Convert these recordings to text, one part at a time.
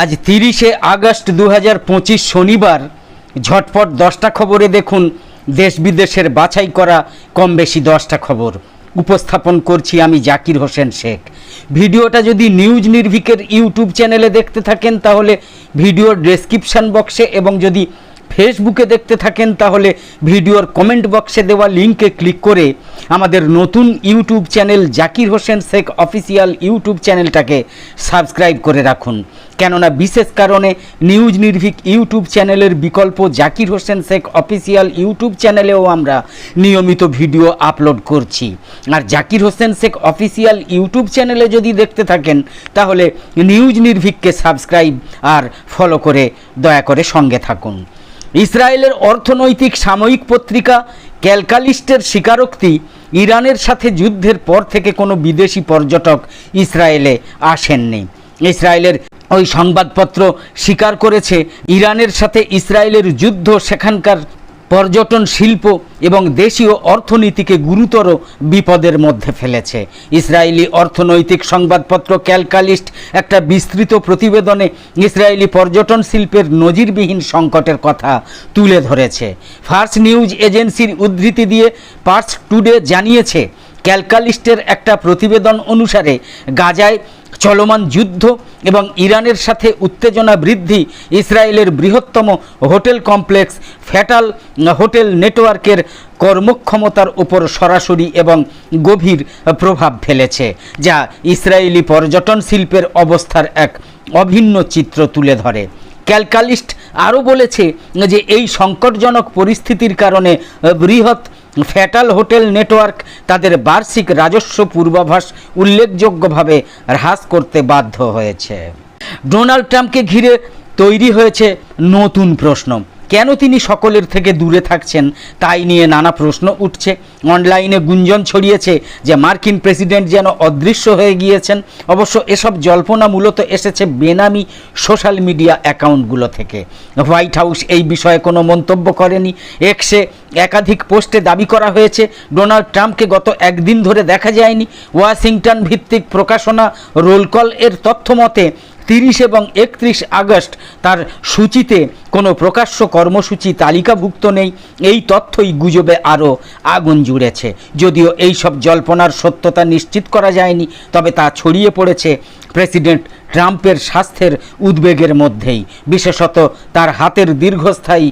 আজ তিরিশে আগস্ট দু হাজার পঁচিশ শনিবার। ঝটপট দশটা খবরে দেখুন, দেশ বিদেশের বাছাই করা কম বেশি দশটা খবর। উপস্থাপন করছি আমি জাকির হোসেন শেখ। ভিডিওটা যদি নিউজ নির্ভিকের ইউটিউব চ্যানেলে দেখতে থাকেন, তাহলে ভিডিওর ডেসক্রিপশন বক্সে এবং যদি ফেসবুকে দেখতে থাকেন, তাহলে ভিডিওর কমেন্ট বক্সে দেওয়া লিঙ্কে ক্লিক করে আমাদের নতুন YouTube channel Zakir Hossain Sheikh official YouTube চ্যানেলটাকে সাবস্ক্রাইব করে রাখুন। কেননা বিশেষ কারণে নিউজ নির্ভীক ইউটিউব চ্যানেলের বিকল্প জাকির হোসেন শেখ অফিসিয়াল ইউটিউব চ্যানেলেও আমরা নিয়মিত ভিডিও আপলোড করছি। আর জাকির হোসেন শেখ অফিসিয়াল ইউটিউব চ্যানেলে যদি দেখতে থাকেন, তাহলে নিউজ নির্ভীককে সাবস্ক্রাইব আর ফলো করে দয়া করে সঙ্গে থাকুন। ইসরায়েলের অর্থনৈতিক সাময়িক পত্রিকা ক্যালকালিস্টের স্বীকারোক্তি ইরানের সাথে যুদ্ধের পর থেকে কোনো বিদেশি পর্যটক ইসরায়েলে আসেননি। ইসরায়েলের ওই সংবাদপত্র স্বীকার করেছে ইরানের সাথে ইসরায়েলের যুদ্ধ সেখানকার পর্যটন শিল্প এবং দেশীয় অর্থনীতিকে গুরুতর বিপদের মধ্যে ফেলেছে। ইসরায়েলি অর্থনৈতিক সংবাদপত্র ক্যালকালিস্ট একটা বিস্তৃত প্রতিবেদনে ইসরায়েলি পর্যটন শিল্পের নজিরবিহীন সংকটের কথা তুলে ধরেছে। ফার্স্ট নিউজ এজেন্সির উদ্ধৃতি দিয়ে পার্স টুডে জানিয়েছে ক্যালকালিস্টের একটা প্রতিবেদন অনুসারে গাজায় চলমান যুদ্ধ এবং ইরানের সাথে উত্তেজনা বৃদ্ধি ইসরায়েলের বৃহত্তম হোটেল কমপ্লেক্স ফ্যাটাল হোটেল নেটওয়ার্কের কর্মক্ষমতার উপর সরাসরি এবং গভীর প্রভাব ফেলেছে, যা ইসরায়েলি পর্যটন শিল্পের অবস্থার এক অভিন্ন চিত্র তুলে ধরে। ক্যালকালিস্ট আরও বলেছে যে এই সংকটজনক পরিস্থিতির কারণে বৃহৎ ফ্যাটাল হোটেল নেটওয়ার্ক তাদের বার্ষিক রাজস্ব পূর্বাভাস উল্লেখযোগ্যভাবে হ্রাস করতে বাধ্য হয়েছে। ডোনাল্ড ট্রাম্পকে ঘিরে তৈরি হয়েছে নতুন প্রশ্ন। কেন তিনি সকলের থেকে দূরে থাকছেন? তাই নিয়ে নানা প্রশ্ন উঠছে। অনলাইনে গুঞ্জন ছড়িয়েছে যে মার্কিন প্রেসিডেন্ট যেন অদৃশ্য হয়ে গিয়েছেন। অবশ্য এসব জল্পনা মূলত এসেছে বেনামি সোশ্যাল মিডিয়া অ্যাকাউন্টগুলো থেকে। হোয়াইট হাউস এই বিষয়ে কোনো মন্তব্য করেনি। এক্সে একাধিক পোস্টে দাবি করা হয়েছে, ডোনাল্ড ট্রাম্পকে গত একদিন ধরে দেখা যায়নি। ওয়াশিংটন ভিত্তিক প্রকাশনা রোলকল এর তথ্য মতে তিরিশ এবং একত্রিশ আগস্ট তার সূচিতে কোনো প্রকাশ্য কর্মসূচি তালিকাভুক্ত নেই। এই তথ্যই গুজবে আরও আগুন জুড়েছে। যদিও এই সব জল্পনার সত্যতা নিশ্চিত করা যায়নি, তবে তা ছড়িয়ে পড়েছে প্রেসিডেন্ট ট্রাম্পের স্বাস্থ্যের উদ্বেগের মধ্যেই, বিশেষত তার হাতের দীর্ঘস্থায়ী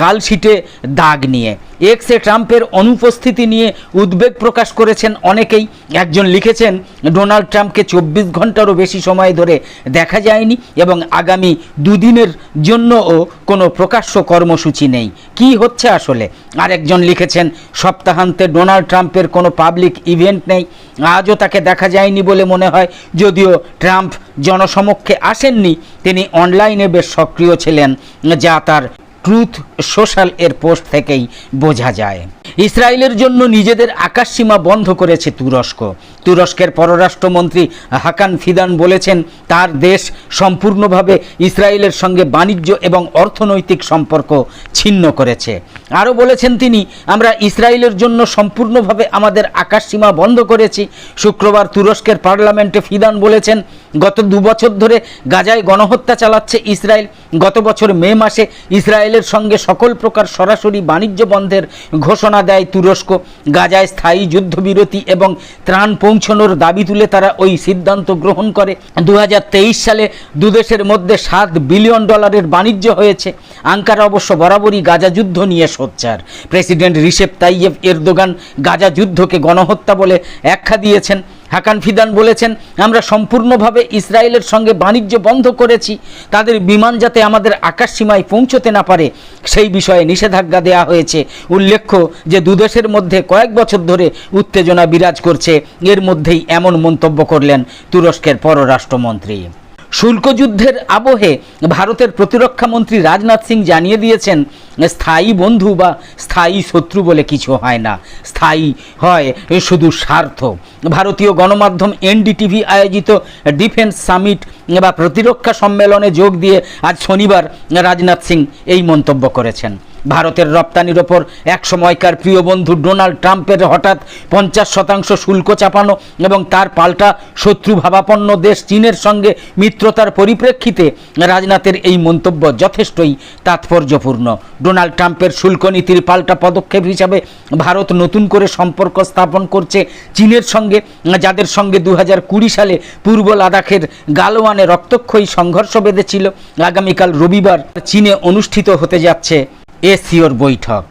কালশিটে দাগ নিয়ে। এক্সে ট্রাম্পের অনুপস্থিতি নিয়ে উদ্বেগ প্রকাশ করেছেন অনেকেই। একজন লিখেছেন, ডোনাল্ড ট্রাম্পকে চব্বিশ ঘন্টারও বেশি সময় ধরে দেখা যায়নি এবং আগামী দুদিনের জন্যও কোনো প্রকাশ্য কর্মসূচি নেই। কি হচ্ছে আসলে? আরেকজন লিখেছেন, সপ্তাহান্তে ডোনাল্ড ট্রাম্পের কোনো পাবলিক ইভেন্ট নেই। আজও তাকে দেখা যায়নি বলে মনে হয়, যদিও ট্রাম্প জনসমক্ষে আসেননি, তিনি অনলাইনে বেশ সক্রিয় ছিলেন, যা তার ট্রুথ সোশ্যাল এর পোস্ট থেকেই বোঝা যায়। ইসরায়েলের জন্য নিজেদের আকাশসীমা বন্ধ করেছে তুরস্ক। তুরস্কের পররাষ্ট্রমন্ত্রী হাকান ফিদান বলেছেন, তার দেশ সম্পূর্ণভাবে ইসরায়েলের সঙ্গে বাণিজ্য এবং অর্থনৈতিক সম্পর্ক ছিন্ন করেছে। আরও বলেছেন তিনি, আমরা ইসরায়েলের জন্য সম্পূর্ণভাবে আমাদের আকাশসীমা বন্ধ করেছি। শুক্রবার তুরস্কের পার্লামেন্টে ফিদান বলেছেন গত দু বছর ধরে গাজায় গণহত্যা চালাচ্ছে ইসরায়েল। গত বছর মে মাসে ইসরায়েলের সঙ্গে সকল প্রকার সরাসরি বাণিজ্য বন্ধের ঘোষণা দেয় তুরস্ক। গাজায় স্থায়ী যুদ্ধবিরতি এবং ত্রাণ পৌঁছানোর দাবি তুলে তারা ওই সিদ্ধান্ত গ্রহণ করে। দু হাজার তেইশ সালে দুদেশের মধ্যে সাত বিলিয়ন ডলারের বাণিজ্য হয়েছে। আঙ্কারা অবশ্য বরাবরই গাজা যুদ্ধ নিয়ে সোচ্চার। President Recep Tayyip Erdogan Gaza যুদ্ধকে গণহত্যা বলে ব্যাখ্যা দিয়েছেন। হাকান ফিদান বলেছেন, আমরা সম্পূর্ণভাবে ইসরায়েলের সঙ্গে বাণিজ্য বন্ধ করেছি। তাদের বিমান যাতে আমাদের আকাশ সীমায় পৌঁছতে না পারে, সেই বিষয়ে নিষেধাজ্ঞা দেয়া হয়েছে। উল্লেখ্য যে দুদেশের মধ্যে কয়েক বছর ধরে উত্তেজনা বিরাজ করছে। এর মধ্যেই এমন মন্তব্য করলেন তুরস্কের পররাষ্ট্রমন্ত্রী। শুল্ক যুদ্ধের আবহে ভারতের প্রতিরক্ষা মন্ত্রী রাজনাথ সিং জানিয়ে দিয়েছেন, স্থায়ী বন্ধু বা স্থায়ী শত্রু বলে কিছু হয় না। স্থায়ী হয় শুধু স্বার্থ। ভারতীয় গণমাধ্যম এনডিটিভি আয়োজিত ডিফেন্স সামিট বা প্রতিরক্ষা সম্মেলনে যোগ দিয়ে আজ শনিবার রাজনাথ সিং এই মন্তব্য করেছেন। ভারতের রপ্তানির ওপর এক সময়কার প্রিয় বন্ধু ডোনাল্ড ট্রাম্পের হঠাৎ পঞ্চাশ শতাংশ শুল্ক চাপানো এবং তার পাল্টা শত্রু ভাবাপন্ন দেশ চীনের সঙ্গে মিত্রতার পরিপ্রেক্ষিতে রাজনাথের এই মন্তব্য যথেষ্টই তাৎপর্যপূর্ণ। ডোনাল্ড ট্রাম্পের শুল্ক নীতির পাল্টা পদক্ষেপ হিসাবে ভারত নতুন করে সম্পর্ক স্থাপন করছে চীনের সঙ্গে, যাদের সঙ্গে দু হাজার কুড়ি সালে পূর্ব লাদাখের গালোয়ানে রক্তক্ষয়ী সংঘর্ষ বেঁধেছিল। আগামীকাল রবিবার চীনে অনুষ্ঠিত হতে যাচ্ছে এসিওর বৈঠক।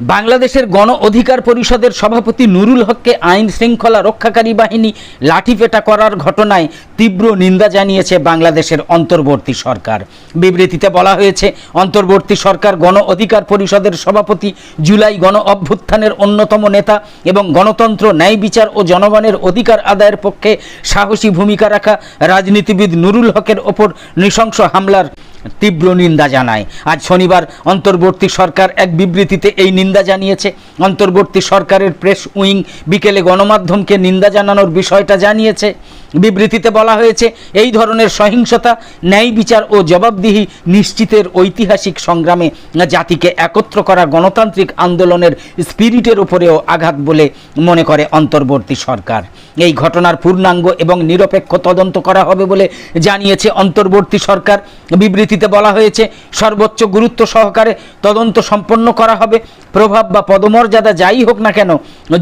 বাংলাদেশের গণ অধিকার পরিষদের সভাপতি নুরুল হককে আইন শৃঙ্খলা রক্ষাকারী বাহিনী লাঠিপেটা করার ঘটনায় তীব্র নিন্দা জানিয়েছে বাংলাদেশের অন্তর্বর্তী সরকার। বিবৃতিতে বলা হয়েছে, অন্তর্বর্তী সরকার গণ অধিকার পরিষদের সভাপতি জুলাই গণ অভ্যুত্থানের অন্যতম নেতা এবং গণতন্ত্র, ন্যায় বিচার ও জনগণের অধিকার আদায়ের পক্ষে সাহসী ভূমিকা রাখা রাজনীতিবিদ নুরুল হকের ওপর নৃশংস হামলার তীব্র নিন্দা জানায়। আজ শনিবার অন্তর্বর্তী সরকার এক বিবৃতিতে এই নিন্দা জানিয়েছে। অন্তর্বর্তী সরকারের প্রেস উইং বিকেলে গণমাধ্যমকে নিন্দা জানানোর বিষয়টা জানিয়েছে। বিবৃতিতে বলা হয়েছে, এই ধরনের সহিংসতা, ন্যায় বিচার ও জবাবদিহি নিশ্চিতের ঐতিহাসিক সংগ্রামে জাতিকে একত্র করা গণতান্ত্রিক আন্দোলনের স্পিরিটের উপরেও আঘাত বলে মনে করে অন্তর্বর্তী সরকার। এই ঘটনার পূর্ণাঙ্গ এবং নিরপেক্ষ তদন্ত করা হবে বলে জানিয়েছে অন্তর্বর্তী সরকার। বিবৃতিতে বলা হয়েছে, সর্বোচ্চ গুরুত্ব সহকারে তদন্ত সম্পন্ন করা হবে। প্রভাব বা পদমর্যাদা যাই হোক না কেন,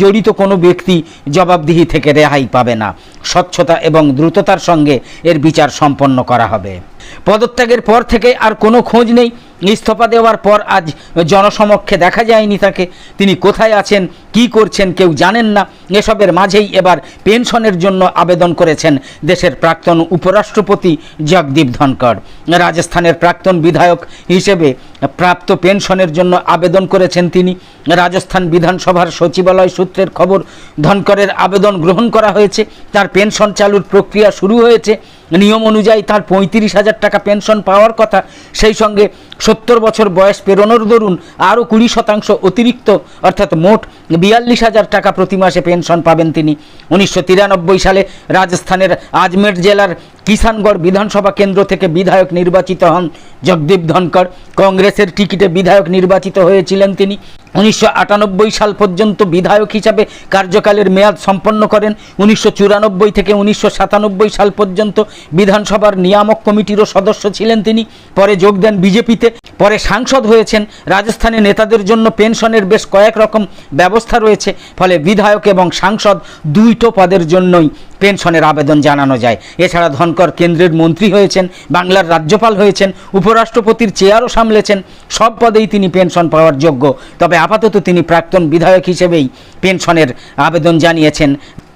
জড়িত কোনো ব্যক্তি জবাবদিহি থেকে রেহাই পাবে না। স্বচ্ছতা এবং দ্রুততার সঙ্গে এর বিচার সম্পন্ন করা হবে। পদত্যাগের পর থেকে আর কোনো খোঁজ নেই। ইস্তফা দেওয়ার পর আজ জনসমক্ষে দেখা যায়নি তাকে। তিনি কোথায় আছেন, কি করছেন, কেউ জানেন না। এসবের মাঝেই এবার পেনশনের জন্য আবেদন করেছেন দেশের প্রাক্তন উপরাষ্ট্রপতি জগদীপ ধনকর রাজস্থানের প্রাক্তন বিধায়ক হিসেবে প্রাপ্ত পেনশনের জন্য আবেদন করেছেন তিনি। রাজস্থান বিধানসভার সচিবালয় সূত্রের খবর ধনকরের আবেদন গ্রহণ করা হয়েছে। তার পেনশন চালুর প্রক্রিয়া শুরু হয়েছে। নিয়ম অনুযায়ী তার পঁয়ত্রিশ হাজার টাকা পেনশন পাওয়ার কথা, সেই সঙ্গে সত্তর বছর বয়স পেরোনোর দরুন আরও কুড়ি শতাংশ অতিরিক্ত, অর্থাৎ মোট বিয়াল্লিশ হাজার টাকা প্রতি মাসে পেনশন পাবেন তিনি। উনিশশো তিরানব্বই সালে রাজস্থানের আজমের জেলার কিষানগড় বিধানসভা কেন্দ্র থেকে বিধায়ক নির্বাচিত হন জগদীপ ধনকর কংগ্রেসের টিকিটে বিধায়ক নির্বাচিত হয়েছিলেন তিনি। উনিশশো আটানব্বই সাল পর্যন্ত বিধায়ক হিসাবে কার্যকালের মেয়াদ সম্পন্ন করেন। উনিশশো চুরানব্বই থেকে উনিশশো সাতানব্বই সাল পর্যন্ত বিধানসভার নিয়ামক কমিটিরও সদস্য ছিলেন তিনি। পরে যোগ দেন বিজেপিতে। পরে সাংসদ হয়েছেন। রাজস্থানে নেতাদের জন্য পেনশনের বেশ কয়েক রকম ব্যবস্থা রয়েছে। ফলে বিধায়ক এবং সাংসদ দুইটো পদের জন্যই পেনশনের আবেদন জানানো যায়। এছাড়া ধনকর কেন্দ্রের মন্ত্রী হয়েছেন, বাংলার রাজ্যপাল হয়েছেন, উপরাষ্ট্রপতির চেয়ারও সামলেছেন, সব পদেই তিনি পেনশন পাওয়ার যোগ্য। তবে আপাতত তিনি প্রাক্তন বিধায়ক হিসেবেই পেনশনের আবেদন জানিয়েছেন।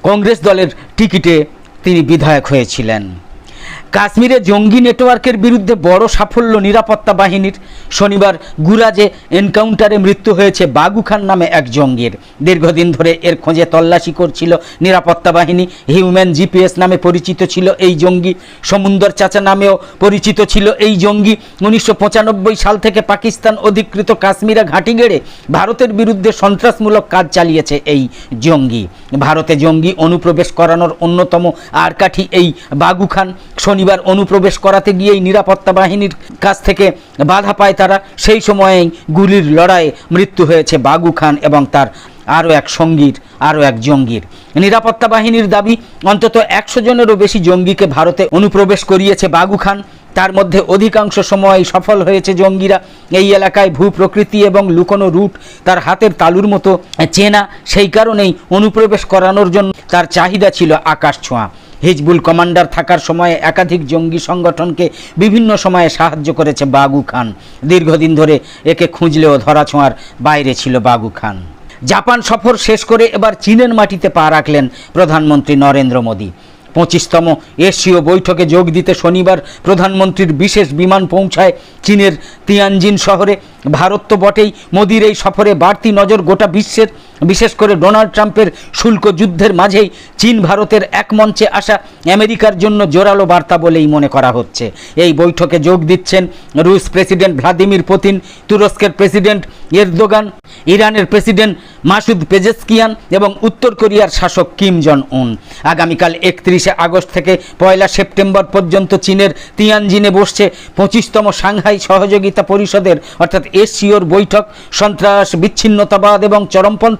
কংগ্রেস দলের টিকিটে তিনি বিধায়ক হয়েছিলেন। কাশ্মীরে জঙ্গি নেটওয়ার্কের বিরুদ্ধে বড় সাফল্য নিরাপত্তা বাহিনীর শনিবার গুরাজে এনকাউন্টারে মৃত্যু হয়েছে বাগু খান নামে এক জঙ্গির। দীর্ঘদিন ধরে এর খোঁজে তল্লাশি করছিল নিরাপত্তা বাহিনী। হিউম্যান জিপিএস নামে পরিচিত ছিল এই জঙ্গি। সমুন্দর চাচা নামেও পরিচিত ছিল এই জঙ্গি। উনিশশো পঁচানব্বই সাল থেকে পাকিস্তান অধিকৃত কাশ্মীরে ঘাঁটি গেড়ে ভারতের বিরুদ্ধে সন্ত্রাসমূলক কাজ চালিয়েছে এই জঙ্গি। ভারতে জঙ্গি অনুপ্রবেশ করানোর অন্যতম আরকাঠি এই বাগু খান শনিবার অনুপ্রবেশ করাতে গিয়েই নিরাপত্তা বাহিনীর কাছ থেকে বাধা পায় তারা। সেই সময়েই গুলির লড়াইয়ে মৃত্যু হয়েছে বাগু খান এবং তার আরও এক সঙ্গীর, আরও এক জঙ্গির। নিরাপত্তা বাহিনীর দাবি, অন্তত একশো জনেরও বেশি জঙ্গিকে ভারতে অনুপ্রবেশ করিয়েছে বাগু খান। তার মধ্যে অধিকাংশ সময় সফল হয়েছে জঙ্গিরা। এই এলাকায় ভূ প্রকৃতি এবং লুকোনো রুট তার হাতের তালুর মতো চেনা। সেই কারণেই অনুপ্রবেশ করানোর জন্য তার চাহিদা ছিল আকাশ ছোঁয়া। হিজবুল কমান্ডার থাকার সময়ে একাধিক জঙ্গি সংগঠনকে বিভিন্ন সময়ে সাহায্য করেছে বাগু খান। দীর্ঘদিন ধরে একে খুঁজলেও ধরাছোঁয়ার বাইরে ছিল বাগু খান। জাপান সফর শেষ করে এবার চীনের মাটিতে পা রাখলেন প্রধানমন্ত্রী নরেন্দ্র মোদী। পঁচিশতম এশীয় বৈঠকে যোগ দিতে শনিবার প্রধানমন্ত্রীর বিশেষ বিমান পৌঁছায় চীনের তিয়ানজিন শহরে। ভারত তো বটেই মোদির এই সফরে বাড়তি নজর গোটা বিশ্বের বিশেষ করে ডোনাল্ড ট্রাম্পের শুল্ক যুদ্ধের মাঝেই চীন ভারতের এক মঞ্চে আসা আমেরিকার জন্য জোরালো বার্তা বলেই মনে করা হচ্ছে। এই বৈঠকে যোগ দিচ্ছেন রুশ প্রেসিডেন্ট ভ্লাদিমির পুতিন, তুরস্কের প্রেসিডেন্ট এরদোগান, ইরানের প্রেসিডেন্ট মাসুদ পেজেস্কিয়ান এবং উত্তর কোরিয়ার শাসক কিম জন উন আগামীকাল একত্রিশে আগস্ট থেকে পয়লা সেপ্টেম্বর পর্যন্ত চীনের তিয়ানজিনে বসছে পঁচিশতম সাংহাই সহযোগিতা পরিষদের, অর্থাৎ এসিওর বৈঠক, সন্ত্রাস, বিচ্ছিন্নতাবাদ এবং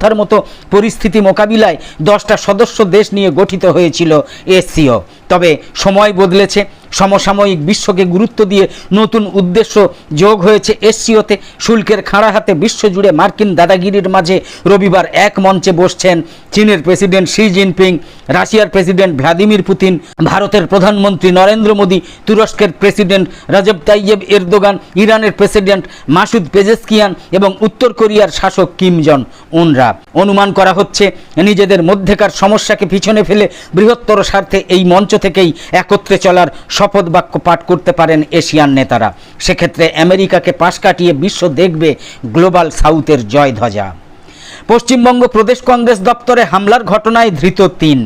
চরমপন্থার মতো পরিস্থিতি মোকাবিলায় দশটা সদস্য দেশ নিয়ে গঠিত হয়েছিল এসিও তবে সময় বদলেছে সমসাময়িক বিশ্বকে গুরুত্ব দিয়ে নতুন উদ্দেশ্য যোগ হয়েছে এসসিওতে। শুল্কের খাঁড়া হাতে বিশ্বজুড়ে মার্কিন দাদাগিরির মাঝে রবিবার এক মঞ্চে বসছেন চীনের প্রেসিডেন্ট শি জিনপিং, রাশিয়ার প্রেসিডেন্ট ভ্লাদিমির পুতিন, ভারতের প্রধানমন্ত্রী নরেন্দ্র মোদী, তুরস্কের প্রেসিডেন্ট রাজব তাইয়েব এরদোগান, ইরানের প্রেসিডেন্ট মাসুদ পেজেস্কিয়ান এবং উত্তর কোরিয়ার শাসক কিম জন উনরা অনুমান করা হচ্ছে নিজেদের মধ্যেকার সমস্যাকে পিছনে ফেলে বৃহত্তর স্বার্থে এই মঞ্চ থেকেই একত্রে চলার শপথ বাক্য পাঠ করতে পারেন এশিয়ান নেতারা। সেক্ষেত্রে আমেরিকাকে পাশ কাটিয়ে বিশ্ব দেখবে গ্লোবাল সাউথের জয় ধ্বজা পশ্চিমবঙ্গ প্রদেশ কংগ্রেস দপ্তরে হামলার ঘটনায় ধৃত তিন।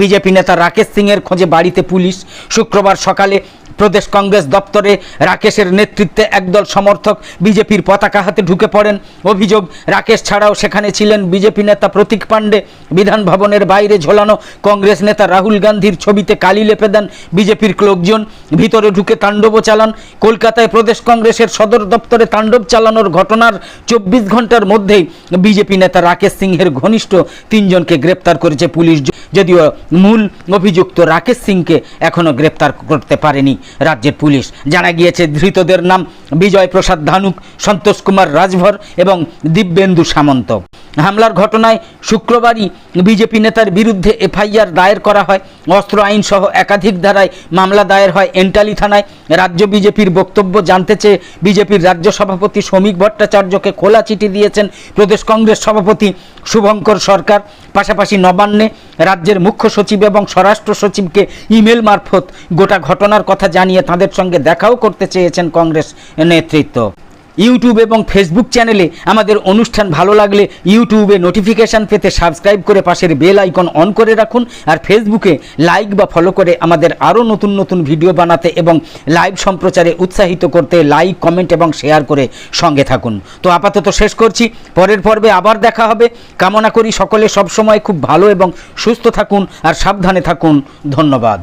বিজেপি নেতা রাকেশ সিংয়ের খোঁজে বাড়িতে পুলিশ। শুক্রবার সকালে প্রদেশ কংগ্রেস দপ্তরে রাকেশের নেতৃত্বে একদল সমর্থক বিজেপির পতাকা হাতে ঢুকে পড়েন। অভিযোগ, রাকেশ ছাড়াও সেখানে ছিলেন বিজেপি নেতা প্রতীক পাণ্ডে। বিধান ভবনের বাইরে ঝোলানো কংগ্রেস নেতা রাহুল গান্ধীর ছবিতে কালি লেপে দেন বিজেপির লোকজন। ভিতরে ঢুকে তাণ্ডব চালান। কলকাতায় প্রদেশ কংগ্রেসের সদর দপ্তরে তাণ্ডব চালানোর ঘটনার চব্বিশ ঘণ্টার মধ্যেই বিজেপি নেতা রাকেশ সিংহের ঘনিষ্ঠ তিনজনকে গ্রেপ্তার করেছে পুলিশ। যদিও মূল অভিযুক্ত রাকেশ সিংকে এখনও গ্রেপ্তার করতে পারেনি। রাজ্যের পুলিশ। জানা গিয়েছে, ধৃতদের নাম বিজয় প্রসাদ ধানুক, সন্তোষ কুমার রাজভর এবং দিব্যেন্দু সামন্ত। হামলার ঘটনায় শুক্রবারই বিজেপি নেতার বিরুদ্ধে এফআইআর দায়ের করা হয়। অস্ত্র আইন সহ একাধিক ধারায় মামলা দায়ের হয় এন্টালি থানায়। রাজ্য বিজেপির বক্তব্য জানতে চেয়ে বিজেপির রাজ্য সভাপতি শ্রমিক ভট্টাচার্যকে খোলা চিঠি দিয়েছেন প্রদেশ কংগ্রেস সভাপতি শুভঙ্কর সরকার। পাশাপাশি নবান্নে রাজ্যের মুখ্য সচিব এবং স্বরাষ্ট্র সচিবকে ইমেল মারফত গোটা ঘটনার কথা জানিয়ে তাদের সঙ্গে দেখাও করতে চেয়েছেন কংগ্রেস নেতৃত্ব। ইউটিউব এবং ফেসবুক চ্যানেলে আমাদের অনুষ্ঠান ভালো লাগলে ইউটিউবে নোটিফিকেশান পেতে সাবস্ক্রাইব করে পাশের বেল আইকন অন করে রাখুন আর ফেসবুকে লাইক বা ফলো করে আমাদের আরও নতুন নতুন ভিডিও বানাতে এবং লাইভ সম্প্রচারে উৎসাহিত করতে লাইক কমেন্ট এবং শেয়ার করে সঙ্গে থাকুন। তো আপাতত শেষ করছি। পরের পর্বে আবার দেখা হবে। কামনা করি সকলে সবসময় খুব ভালো এবং সুস্থ থাকুন আর সাবধানে থাকুন। ধন্যবাদ।